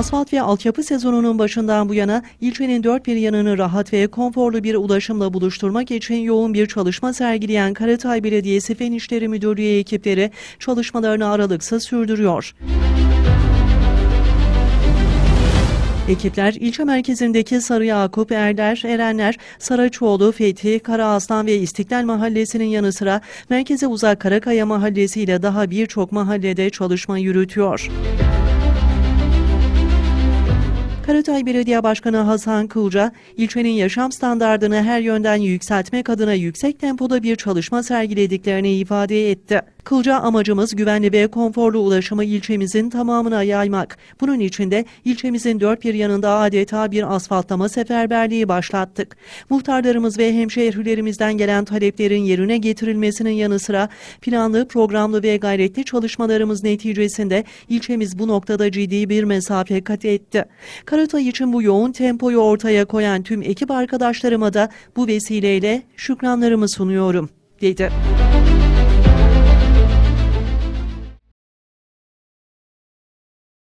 Asfalt ve altyapı sezonunun başından bu yana ilçenin dört bir yanını rahat ve konforlu bir ulaşımla buluşturmak için yoğun bir çalışma sergileyen Karatay Belediyesi Fen İşleri Müdürlüğü ekipleri çalışmalarını aralıksız sürdürüyor. Ekipler ilçe merkezindeki Sarı Yakup, Erler, Erenler, Saraçoğlu, Fethi, Karaaslan ve İstiklal Mahallesi'nin yanı sıra merkeze uzak Karakaya Mahallesi ile daha birçok mahallede çalışma yürütüyor. Karatay Belediye Başkanı Hasan Kılca, ilçenin yaşam standardını her yönden yükseltmek adına yüksek tempoda bir çalışma sergilediklerini ifade etti. Kılca amacımız güvenli ve konforlu ulaşımı ilçemizin tamamına yaymak. Bunun için de ilçemizin dört bir yanında adeta bir asfaltlama seferberliği başlattık. Muhtarlarımız ve hemşehrilerimizden gelen taleplerin yerine getirilmesinin yanı sıra planlı, programlı ve gayretli çalışmalarımız neticesinde ilçemiz bu noktada ciddi bir mesafe kat etti. Karatay için bu yoğun tempoyu ortaya koyan tüm ekip arkadaşlarıma da bu vesileyle şükranlarımı sunuyorum, dedi.